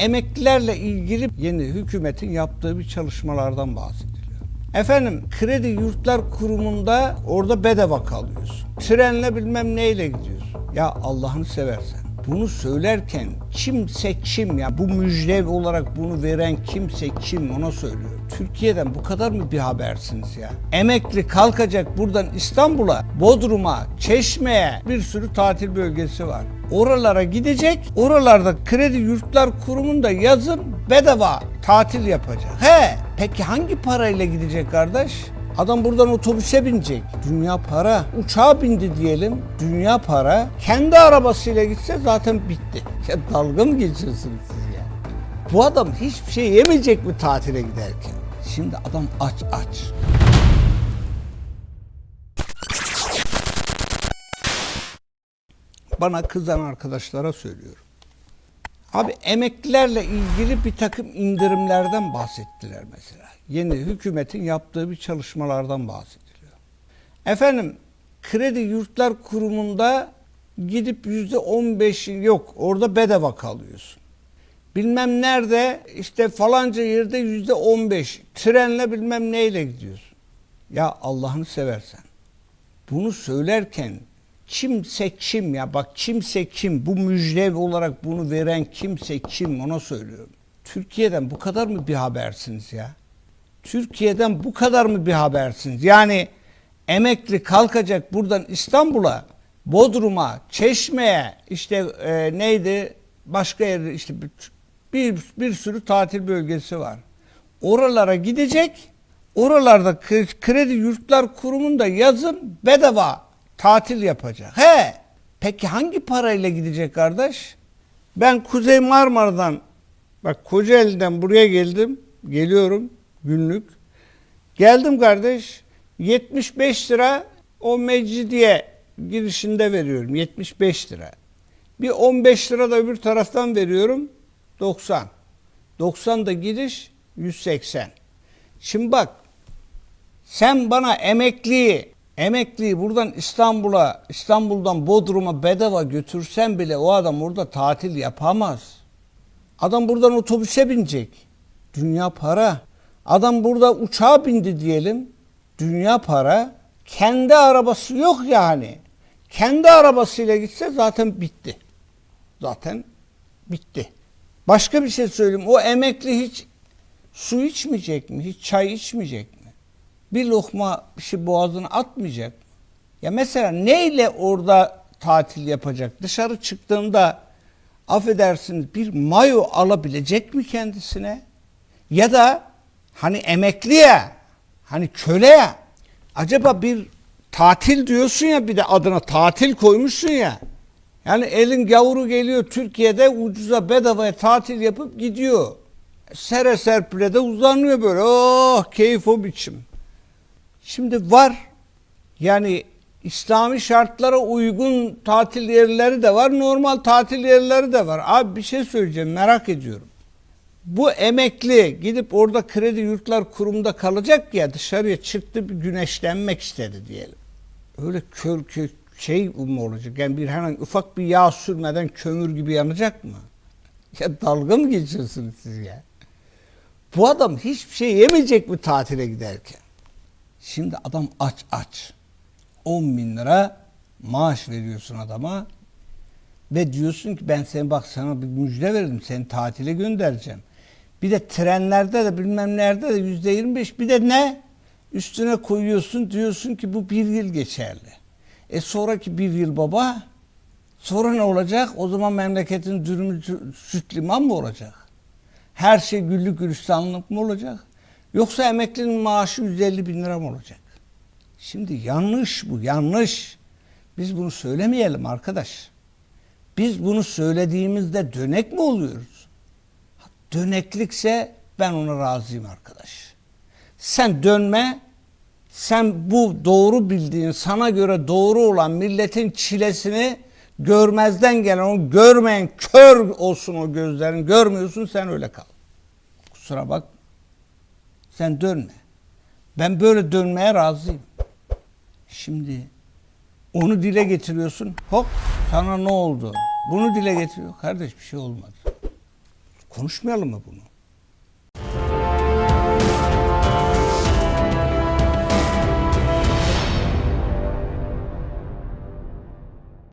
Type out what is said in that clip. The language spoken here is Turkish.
emeklilerle ilgili yeni hükümetin yaptığı bir çalışmalardan bahsediliyor. Efendim kredi yurtlar kurumunda orada bedava kalıyorsun. Trenle bilmem neyle gidiyorsun. Ya Allah'ını seversen. Bunu söylerken kimse kim ya bu müjde olarak bunu veren kimse kim ona söylüyorum. Türkiye'den bu kadar mı bir habersiniz ya? Emekli kalkacak buradan İstanbul'a, Bodrum'a, Çeşme'ye bir sürü tatil bölgesi var. Oralara gidecek. Oralarda kredi yurtlar kurumunda yazın bedava tatil yapacak. He, peki hangi parayla gidecek kardeş? Adam buradan otobüse binecek. Dünya para. Uçağa bindi diyelim. Dünya para. Kendi arabasıyla gitse zaten bitti. Ya dalga mı geçiyorsunuz siz ya? Bu adam hiçbir şey yemeyecek mi tatile giderken? Şimdi adam aç aç. Bana kızan arkadaşlara söylüyorum. Abi emeklilerle ilgili bir takım indirimlerden bahsettiler mesela. Yeni hükümetin yaptığı bir çalışmalardan bahsediliyor. Efendim kredi yurtlar kurumunda gidip yüzde on yok orada bedava kalıyorsun. Bilmem nerede işte falanca yerde yüzde on beş trenle bilmem neyle gidiyorsun. Ya Allah'ını seversen bunu söylerken kimse kim ya bak kimse kim bu müjde olarak bunu veren kimse kim ona söylüyorum. Türkiye'den bu kadar mı bir habersiniz ya? Türkiye'den bu kadar mı bir habersiniz? Yani emekli kalkacak buradan İstanbul'a, Bodrum'a, Çeşme'ye işte e, neydi başka yer işte bir, bir, sürü tatil bölgesi var. Oralara gidecek. Oralarda kre- kredi yurtlar kurumunda yazın bedava tatil yapacak. He. Peki hangi parayla gidecek kardeş? Ben Kuzey Marmara'dan bak Kocaeli'den buraya geldim. Geliyorum günlük. Geldim kardeş. 75 lira o mecidiye girişinde veriyorum. 75 lira. Bir 15 lira da öbür taraftan veriyorum. 90. 90 da gidiş 180. Şimdi bak sen bana emekliyi, emekliyi buradan İstanbul'a, İstanbul'dan Bodrum'a bedava götürsen bile o adam orada tatil yapamaz. Adam buradan otobüse binecek. Dünya para. Adam burada uçağa bindi diyelim. Dünya para. Kendi arabası yok yani. Kendi arabasıyla gitse zaten bitti. Zaten bitti. Başka bir şey söyleyeyim. O emekli hiç su içmeyecek mi? Hiç çay içmeyecek mi? Bir lokma bir şey boğazına atmayacak? Ya mesela neyle orada tatil yapacak? Dışarı çıktığında affedersiniz bir mayo alabilecek mi kendisine? Ya da hani emekliye, hani köleye acaba bir tatil diyorsun ya bir de adına tatil koymuşsun ya. Yani elin gavuru geliyor Türkiye'de ucuza bedavaya tatil yapıp gidiyor. Sere serpile de uzanıyor böyle. Oh keyif o biçim. Şimdi var yani İslami şartlara uygun tatil yerleri de var, normal tatil yerleri de var. Abi bir şey söyleyeceğim, merak ediyorum. Bu emekli gidip orada kredi yurtlar kurumunda kalacak ya dışarıya çıktı bir güneşlenmek istedi diyelim. Öyle kör, kör şey mi olacak? Yani bir hemen ufak bir yağ sürmeden kömür gibi yanacak mı? Ya dalga mı geçiyorsunuz siz ya? Bu adam hiçbir şey yemeyecek mi tatile giderken? Şimdi adam aç aç. 10 bin lira maaş veriyorsun adama ve diyorsun ki ben seni bak sana bir müjde verdim seni tatile göndereceğim. Bir de trenlerde de bilmem nerede de yüzde 25 bir de ne? Üstüne koyuyorsun diyorsun ki bu bir yıl geçerli. E sonraki bir yıl baba sonra ne olacak? O zaman memleketin dürümü süt liman mı olacak? Her şey güllük gülistanlık mı olacak? Yoksa emeklinin maaşı 150 bin lira mı olacak? Şimdi yanlış bu, yanlış. Biz bunu söylemeyelim arkadaş. Biz bunu söylediğimizde dönek mi oluyoruz? Döneklikse ben ona razıyım arkadaş. Sen dönme, sen bu doğru bildiğin, sana göre doğru olan milletin çilesini görmezden gelen, onu görmeyen kör olsun o gözlerin, görmüyorsun sen öyle kal. Kusura bak. Sen dönme. Ben böyle dönmeye razıyım. Şimdi onu dile getiriyorsun. Hop sana ne oldu? Bunu dile getiriyor. Kardeş bir şey olmadı. Konuşmayalım mı bunu?